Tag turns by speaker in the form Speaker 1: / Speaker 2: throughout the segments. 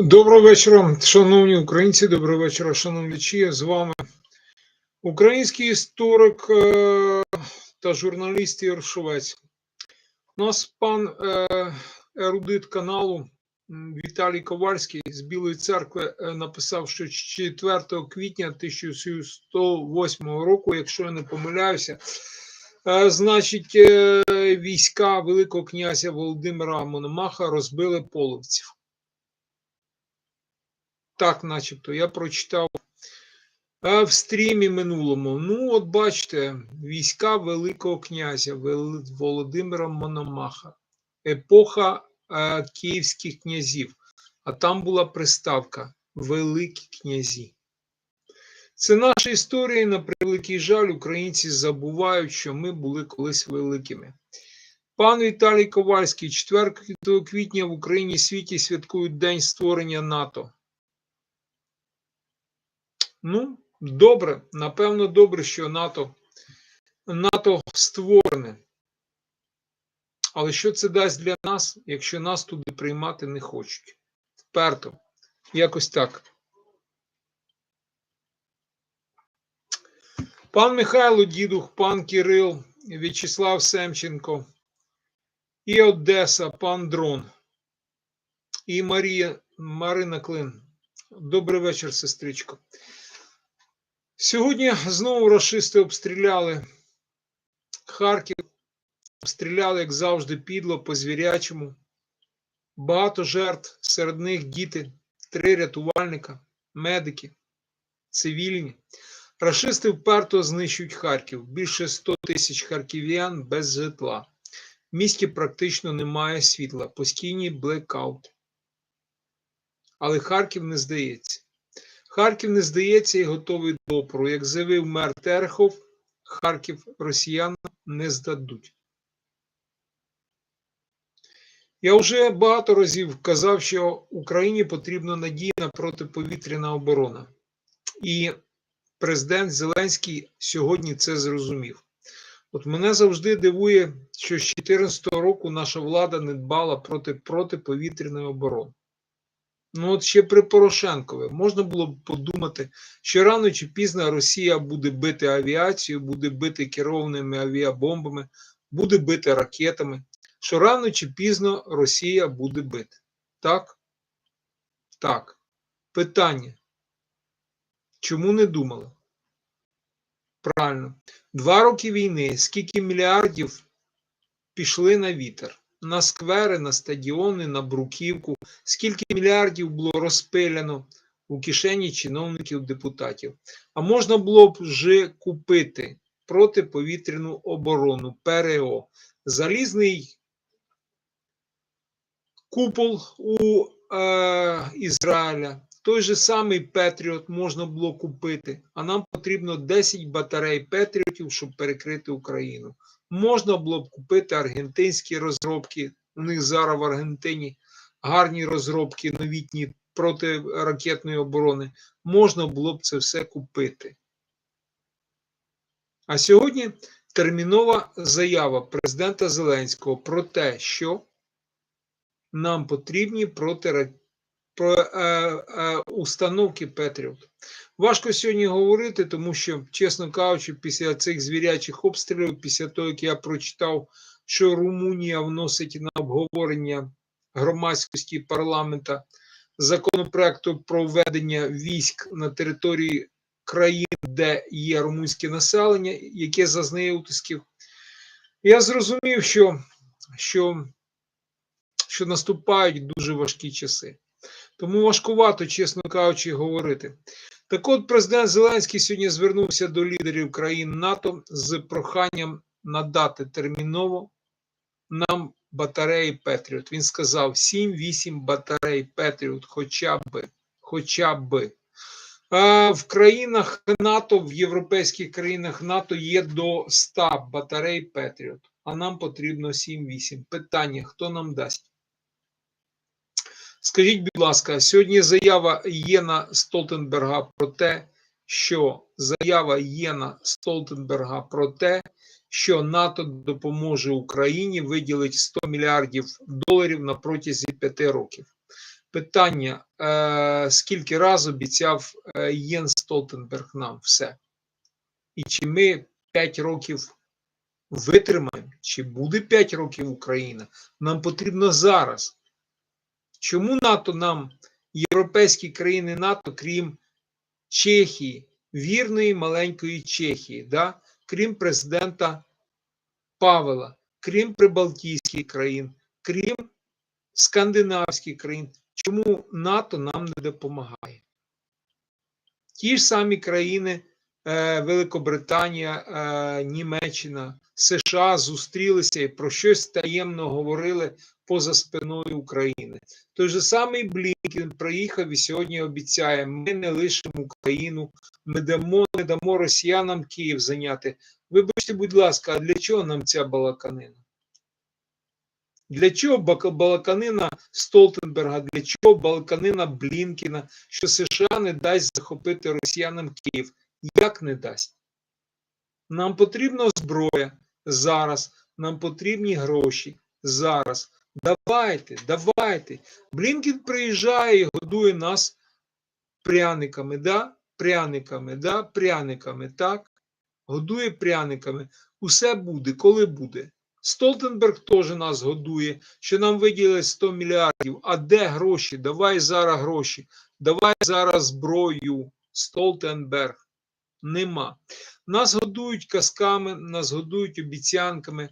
Speaker 1: Доброго вечора, шановні українці, доброго вечора, шановні глядачі. З вами український історик е, та журналіст Ігор Шовець. У нас пан е, ерудит каналу Віталій Ковальський з Білої церкви е, написав, що 4 квітня 1108 року, якщо я не помиляюся, значить, війська Великого князя Володимира Мономаха розбили половців. Так, начебто, я прочитав е, в стрімі минулому. Ну, от бачите, війська Великого князя Володимира Мономаха, епоха е, київських князів, а там була приставка Великі князі. Це наша історія, на превеликий жаль, українці забувають, що ми були колись великими. Пан Віталій Ковальський, 4 квітня в Україні і світі святкують День створення НАТО. Ну, добре, напевно, добре, що НАТО, НАТО створене. Але що це дасть для нас, якщо нас туди приймати не хочуть? Вперто. Якось так. Пан Михайло Дідух, пан Кирил, В'ячеслав Семченко, і Одеса, пан Дрон, і Марія Марина Клин. Добрий вечір, сестричко. Сьогодні знову рашисти обстріляли Харків, обстріляли, як завжди, підло по звірячому. Багато жертв, серед них діти, три рятувальника, медики, цивільні. Рашисти вперто знищують Харків. Більше 100 тисяч харків'ян без житла. В місті практично немає світла, постійні блекаути. Але Харків не здається. Харків не здається і готовий до опору. Як заявив мер Терехов, Харків росіянам не здадуть. Я вже багато разів казав, що Україні потрібна надійна протиповітряна оборона. І президент Зеленський сьогодні це зрозумів. От мене завжди дивує, що з 2014 року наша влада не дбала проти протиповітряної оборони. Ну, от ще при Порошенкові можна було б подумати, що рано чи пізно Росія буде бити авіацію, буде бити керованими авіабомбами, буде бити ракетами, що рано чи пізно Росія буде бити. Так? Так. Питання. Чому не думали? Правильно. Два роки війни, скільки мільярдів пішли на вітер? На сквери, на стадіони, на бруківку, скільки мільярдів було розпиляно у кишені чиновників депутатів. А можна було б вже купити протиповітряну оборону ПРО, залізний купол у е, Ізраїля. Той же самий Петріот можна було купити, а нам потрібно 10 батарей Петріотів, щоб перекрити Україну. Можна було б купити аргентинські розробки. У них зараз в Аргентині гарні розробки новітні протиракетної оборони. Можна було б це все купити. А сьогодні термінова заява президента Зеленського про те, що нам потрібні протиракетні про е, е, установки Петріот. Важко сьогодні говорити, тому що, чесно кажучи, після цих звірячих обстрілів, після того, як я прочитав, що Румунія вносить на обговорення громадськості парламента законопроекту про введення військ на території країн, де є румунське населення, яке зазнає утисків, я зрозумів, що, що, що наступають дуже важкі часи. Тому важкувато, чесно кажучи, говорити. Так от президент Зеленський сьогодні звернувся до лідерів країн НАТО з проханням надати терміново нам батареї Петріот. Він сказав 7-8 батарей Петріот, хоча б. Хоча б. В країнах НАТО, в європейських країнах НАТО є до 100 батарей Петріот, а нам потрібно 7-8. Питання: хто нам дасть? Скажіть, будь ласка, сьогодні заява Єна Столтенберга про те, що заява Єна Столтенберга про те, що НАТО допоможе Україні виділити 100 мільярдів доларів на протязі 5 років. Питання: е, скільки раз обіцяв е, Єн Столтенберг нам все? І чи ми 5 років витримаємо, чи буде 5 років Україна? Нам потрібно зараз. Чому НАТО нам, європейські країни НАТО, крім Чехії, вірної маленької Чехії, да? крім президента Павела, крім Прибалтійських країн, крім скандинавських країн, чому НАТО нам не допомагає? Ті ж самі країни, е, Великобританія, е, Німеччина, США зустрілися і про щось таємно говорили поза спиною України. Той же самий Блінкен приїхав і сьогодні обіцяє: ми не лишимо Україну, ми дамо, не дамо росіянам Київ зайняти. Вибачте, будь ласка, а для чого нам ця балаканина? Для чого балаканина Столтенберга, для чого балаканина Блінкіна, що США не дасть захопити росіянам Київ? Як не дасть? Нам потрібна зброя зараз, нам потрібні гроші зараз. Давайте, давайте. Блінкін приїжджає і годує нас пряниками, да? Пряниками, да? Пряниками, так? Годує пряниками. Усе буде, коли буде. Столтенберг теж нас годує, що нам виділили 100 мільярдів. А де гроші? Давай зараз гроші. Давай зараз зброю. Столтенберг. Нема. Нас годують казками, нас годують обіцянками,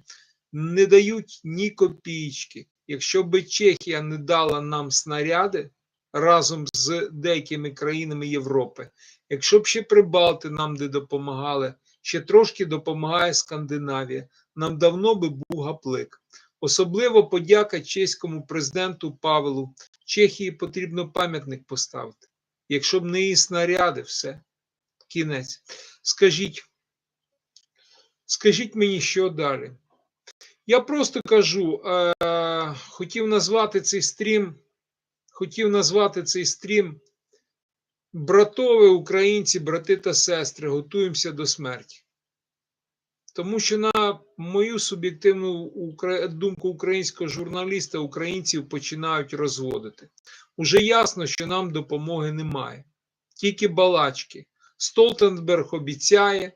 Speaker 1: не дають ні копійки. Якщо би Чехія не дала нам снаряди разом з деякими країнами Європи, якщо б ще Прибалти нам не допомагали, ще трошки допомагає Скандинавія, нам давно би був гаплик. Особливо подяка чеському президенту Павелу. Чехії потрібно пам'ятник поставити. Якщо б не її снаряди, все, кінець. Скажіть, скажіть мені, що далі? Я просто кажу, е, хотів назвати цей стрім, хотів назвати цей стрім братове українці, брати та сестри, готуємося до смерті. Тому що, на мою суб'єктивну думку українського журналіста, українців починають розводити. Уже ясно, що нам допомоги немає, тільки балачки. Столтенберг обіцяє,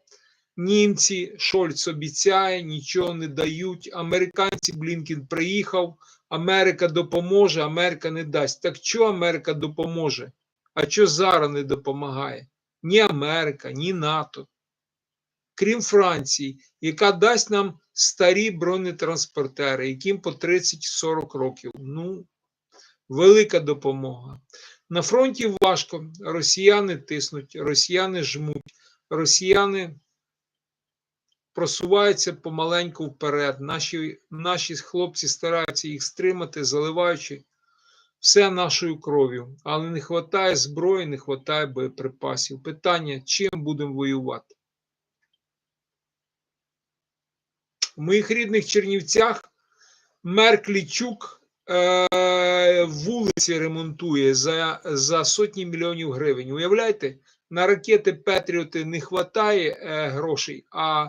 Speaker 1: німці, Шольц обіцяє, нічого не дають. Американці Блінкін приїхав, Америка допоможе, Америка не дасть. Так що Америка допоможе? А що зараз не допомагає? Ні Америка, ні НАТО. Крім Франції, яка дасть нам старі бронетранспортери, яким по 30-40 років. Ну, велика допомога. На фронті важко, росіяни тиснуть, росіяни жмуть, росіяни просуваються помаленьку вперед. Наші, наші хлопці стараються їх стримати, заливаючи все нашою кров'ю. Але не вистачає зброї, не вистачає боєприпасів. Питання, чим будемо воювати? В моїх рідних Чернівцях мер Клічук е, вулиці ремонтує за, за сотні мільйонів гривень. Уявляєте, на ракети Петріоти не вистачає е, грошей, а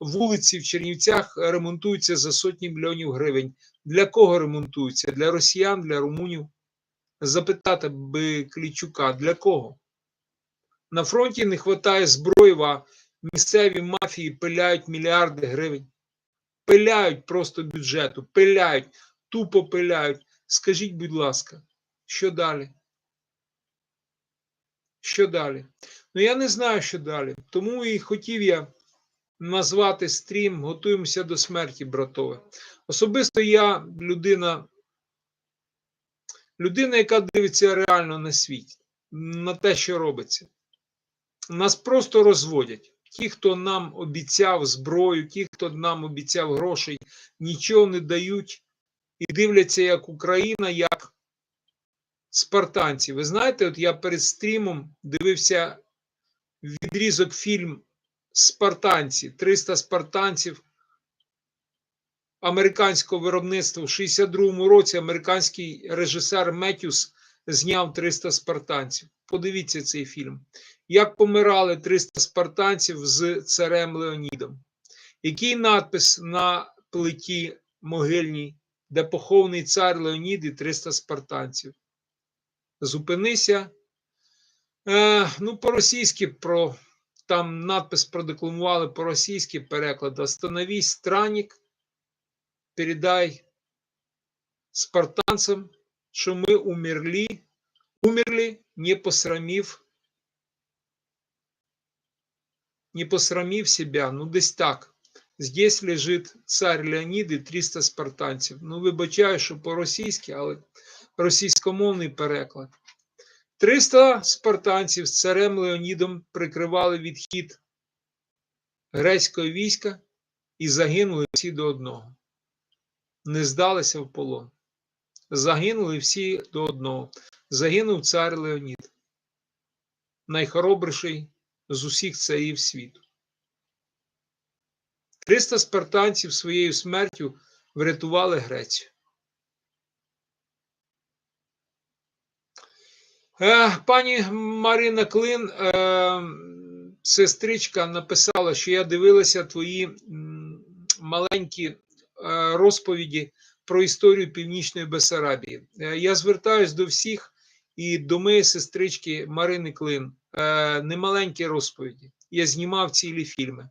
Speaker 1: вулиці в Чернівцях ремонтуються за сотні мільйонів гривень. Для кого ремонтуються? Для росіян, для румунів? Запитати би Клічука, для кого? На фронті не вистачає зброї, місцеві мафії пиляють мільярди гривень. Пиляють просто бюджету, пиляють, тупо пиляють. Скажіть, будь ласка, що далі? Що далі? Ну я не знаю, що далі. Тому і хотів я назвати стрім Готуємося до смерті, братове. Особисто я людина, людина, яка дивиться реально на світ, на те, що робиться. Нас просто розводять. Ті, хто нам обіцяв зброю, ті, хто нам обіцяв грошей, нічого не дають і дивляться, як Україна, як спартанці. Ви знаєте, от я перед стрімом дивився відрізок фільм Спартанці, 300 спартанців американського виробництва. У 62-му році американський режисер Меттюс зняв 300 спартанців. Подивіться цей фільм. Як помирали 300 спартанців з царем Леонідом? Який надпис на плиті могильній, де похований цар Леонід і 300 спартанців? зупинися. Е, ну, по-російськи про там надпис продекламували по-російськи переклад. Остановись, странник, передай спартанцам, що ми умерли, умерли, не посрамив, не посрамив себя. Ну, десь так. Здесь лежить цар Леонід і 300 спартанців. Ну, вибачаю, що по-російськи, але російськомовний переклад. 300 спартанців з царем Леонідом прикривали відхід грецького війська і загинули всі до одного. Не здалися в полон. Загинули всі до одного. Загинув цар Леонід, найхоробріший з усіх царів світу. 300 спартанців своєю смертю врятували Грецію. Е, Пані Марина Клин, е, сестричка, написала, що я дивилася твої маленькі е, розповіді про історію Північної Бесарабії. Я звертаюсь до всіх і до моєї сестрички Марини Клин. Немаленькі розповіді. Я знімав цілі фільми.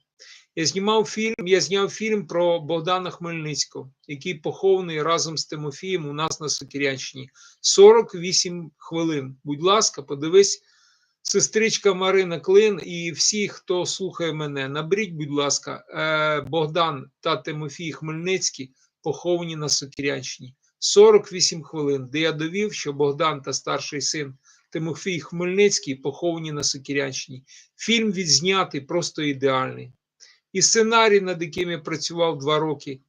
Speaker 1: Я знімав фільм, я зняв фільм про Богдана Хмельницького, який похований разом з Тимофієм у нас на Сокирянщині. 48 хвилин. Будь ласка, подивись, сестричка Марина Клин і всі, хто слухає мене, наберіть, будь ласка, е, Богдан та Тимофій Хмельницький поховані на Сокирянщині. 48 хвилин, де я довів, що Богдан та старший син Тимофій Хмельницький поховані на Сокирянщині. Фільм відзнятий просто ідеальний і сценарій, над яким я працював два роки,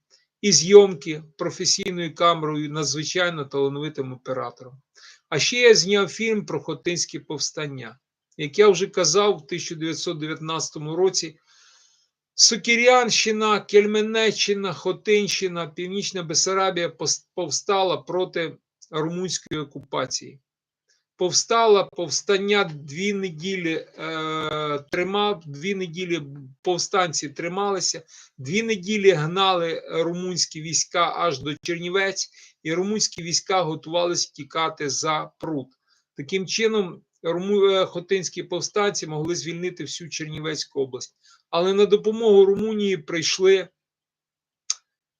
Speaker 1: і зйомки професійною камерою надзвичайно талановитим оператором. А ще я зняв фільм про Хотинське повстання. Як я вже казав, в 1919 році Сокирянщина, Кельменеччина, Хотинщина, Північна Бесарабія повстала проти румунської окупації повстала повстання дві неділі е, тримав, дві неділі повстанці трималися, дві неділі гнали румунські війська аж до Чернівець, і румунські війська готувалися тікати за пруд. Таким чином, е, хотинські повстанці могли звільнити всю Чернівецьку область. Але на допомогу Румунії прийшли,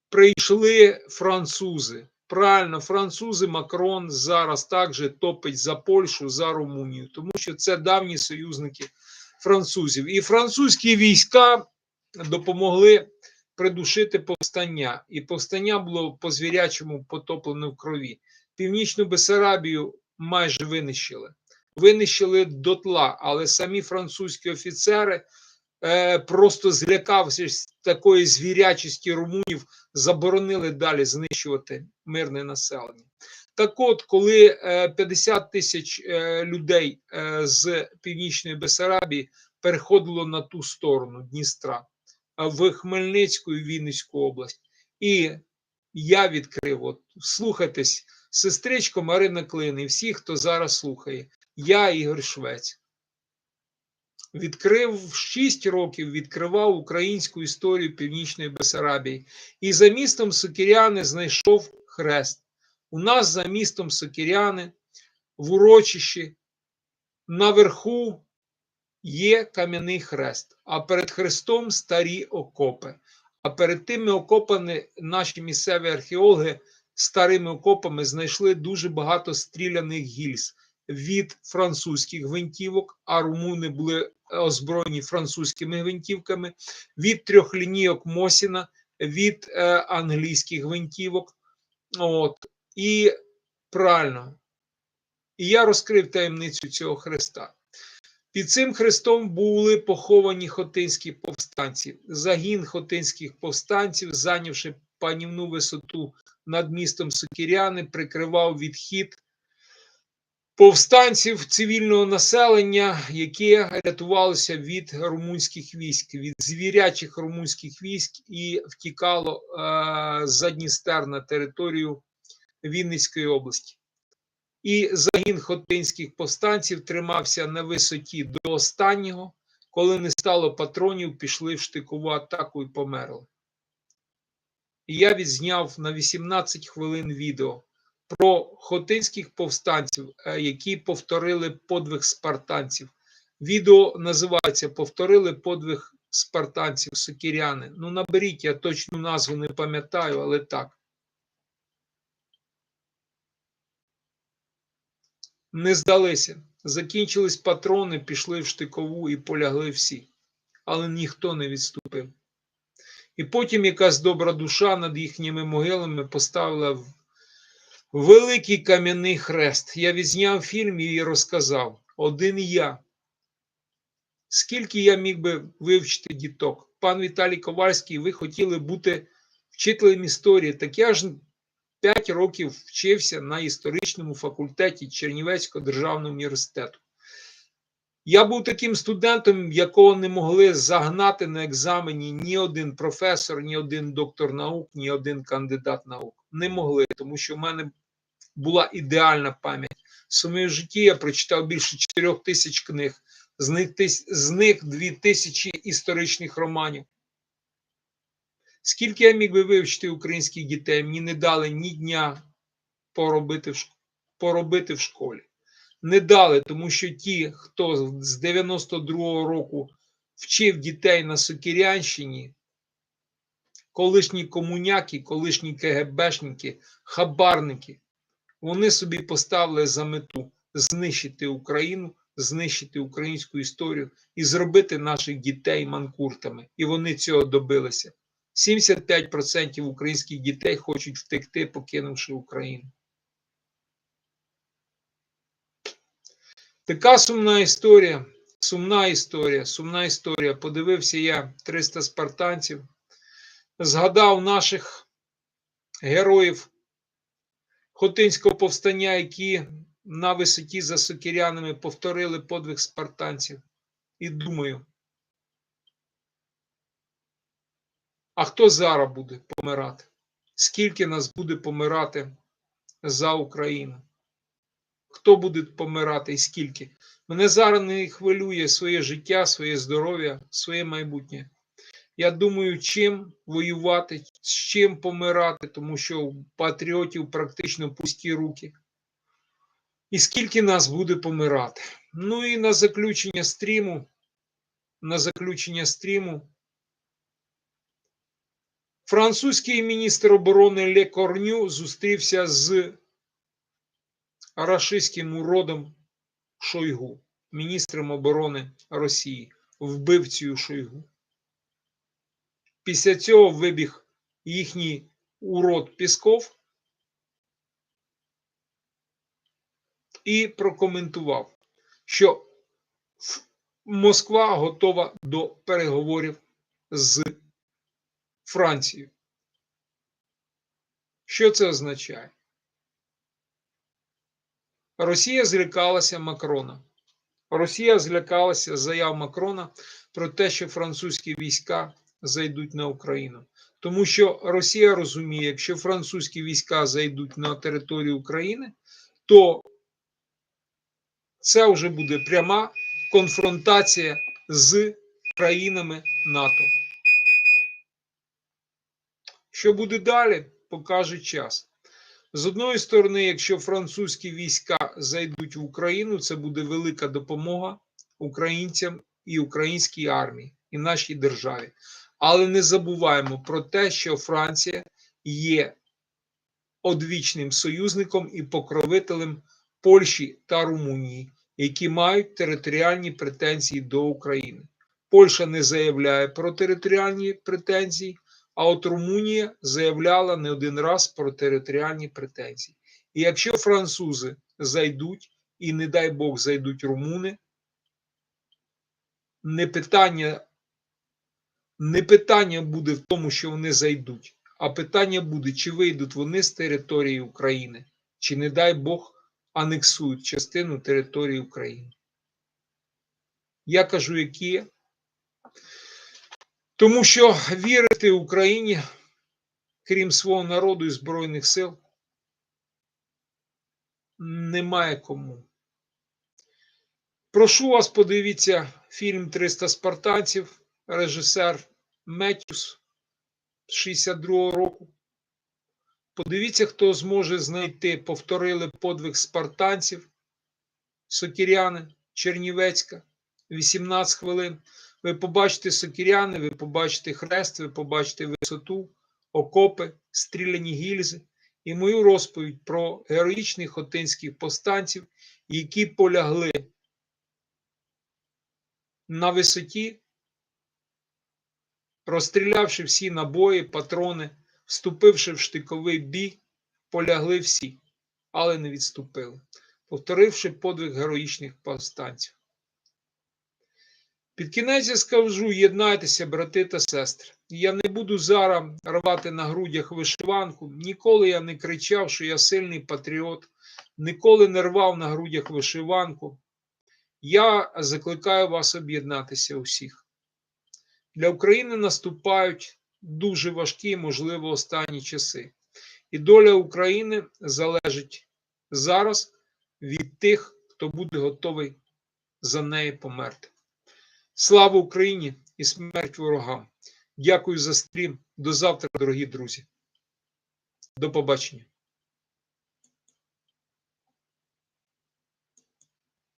Speaker 1: прийшли французи. Правильно, французи Макрон зараз також топить за Польщу, за Румунію, тому що це давні союзники французів. І французькі війська допомогли придушити повстання. І повстання було по звірячому потоплене в крові. Північну Бесарабію майже винищили. Винищили дотла, але самі французькі офіцери е, просто злякавшись такої звірячості румунів, заборонили далі знищувати мирне населення. Так от, коли 50 тисяч е, людей е, з Північної Бесарабії переходило на ту сторону Дністра в Хмельницьку і Вінницьку область, і я відкрив, от слухайтесь, сестричко Марина Клин і всі, хто зараз слухає, я Ігор Швець. Відкрив 6 років, відкривав українську історію Північної Бесарабії. І за містом Сокиряни знайшов хрест. У нас за містом Сокиряни в урочищі наверху є кам'яний хрест, а перед хрестом старі окопи. А перед тими окопами наші місцеві археологи старими окопами знайшли дуже багато стріляних гільз від французьких гвинтівок, а румуни були озброєні французькими гвинтівками, від трьох лінійок Мосіна, від е, англійських гвинтівок. От. І правильно. І я розкрив таємницю цього хреста. Під цим хрестом були поховані хотинські повстанці. Загін хотинських повстанців, зайнявши панівну висоту над містом Сокіряни, прикривав відхід повстанців цивільного населення, яке рятувалося від румунських військ, від звірячих румунських військ і втікало е, за Дністер на територію Вінницької області. І загін хотинських повстанців тримався на висоті до останнього, коли не стало патронів, пішли в штикову атаку і померли. І я відзняв на 18 хвилин відео про хотинських повстанців, е, які повторили подвиг спартанців. Відео називається Повторили подвиг спартанців сокіряни. Ну, наберіть, я точну назву не пам'ятаю, але так. Не здалися. Закінчились патрони, пішли в штикову і полягли всі. Але ніхто не відступив. І потім якась добра душа над їхніми могилами поставила великий кам'яний хрест. Я відзняв фільм і розказав: один я. Скільки я міг би вивчити діток? Пан Віталій Ковальський, ви хотіли бути вчителем історії. Так я ж 5 років вчився на історичному факультеті Чернівецького державного університету. Я був таким студентом, якого не могли загнати на екзамені ні один професор, ні один доктор наук, ні один кандидат наук. Не могли, тому що в мене була ідеальна пам'ять. В своєму житті я прочитав більше 4 тисяч книг, з них, з них 2 тисячі історичних романів. Скільки я міг би вивчити українських дітей, мені не дали ні дня поробити поробити в школі. Не дали, тому що ті, хто з 92-го року вчив дітей на Сокірянщині, колишні комуняки, колишні КГБшники, хабарники, вони собі поставили за мету знищити Україну, знищити українську історію і зробити наших дітей манкуртами. І вони цього добилися. 75% українських дітей хочуть втекти, покинувши Україну. Така сумна історія. Сумна історія, сумна історія. Подивився я 300 спартанців, згадав наших героїв Хотинського повстання, які на висоті за сокирянами повторили подвиг спартанців. І думаю, а хто зараз буде помирати? Скільки нас буде помирати за Україну? Хто буде помирати і скільки? Мене зараз не хвилює своє життя, своє здоров'я, своє майбутнє. Я думаю, чим воювати, з чим помирати, тому що у патріотів практично пусті руки. І скільки нас буде помирати. Ну і на заключення стріму, на заключення стріму, французький міністр оборони Ле Корню зустрівся з рашистським уродом Шойгу, міністром оборони Росії, вбивцею Шойгу. Після цього вибіг їхній урод Пісков і прокоментував, що Москва готова до переговорів з Францією. Що це означає? Росія злякалася Макрона. Росія злякалася заяв Макрона про те, що французькі війська зайдуть на Україну. Тому що Росія розуміє, якщо французькі війська зайдуть на територію України, то це вже буде пряма конфронтація з країнами НАТО. Що буде далі, покаже час. З одної сторони, якщо французькі війська зайдуть в Україну, це буде велика допомога українцям і українській армії, і нашій державі. Але не забуваємо про те, що Франція є одвічним союзником і покровителем Польщі та Румунії, які мають територіальні претензії до України. Польща не заявляє про територіальні претензії, а от Румунія заявляла не один раз про територіальні претензії. І якщо французи зайдуть, і не дай Бог зайдуть румуни, не питання, не питання буде в тому, що вони зайдуть, а питання буде, чи вийдуть вони з території України, чи, не дай Бог, анексують частину території України. Я кажу, які. Тому що вірити Україні, крім свого народу і Збройних сил, немає кому. Прошу вас, подивіться фільм 300 спартанців, режисер Меттюс 62-го року. Подивіться, хто зможе знайти, повторили подвиг спартанців, Сокіряни, Чернівецька, 18 хвилин. Ви побачите сокіряни, ви побачите хрест, ви побачите висоту, окопи, стріляні гільзи і мою розповідь про героїчних хотинських повстанців, які полягли на висоті, розстрілявши всі набої, патрони, вступивши в штиковий бій, полягли всі, але не відступили, повторивши подвиг героїчних повстанців. Під кінець я скажу, єднайтеся, брати та сестри. Я не буду зараз рвати на грудях вишиванку. Ніколи я не кричав, що я сильний патріот, ніколи не рвав на грудях вишиванку. Я закликаю вас об'єднатися усіх. Для України наступають дуже важкі, можливо, останні часи. І доля України залежить зараз від тих, хто буде готовий за неї померти. Слава Україні і смерть ворогам! Дякую за стрім. До завтра, дорогі друзі. До побачення.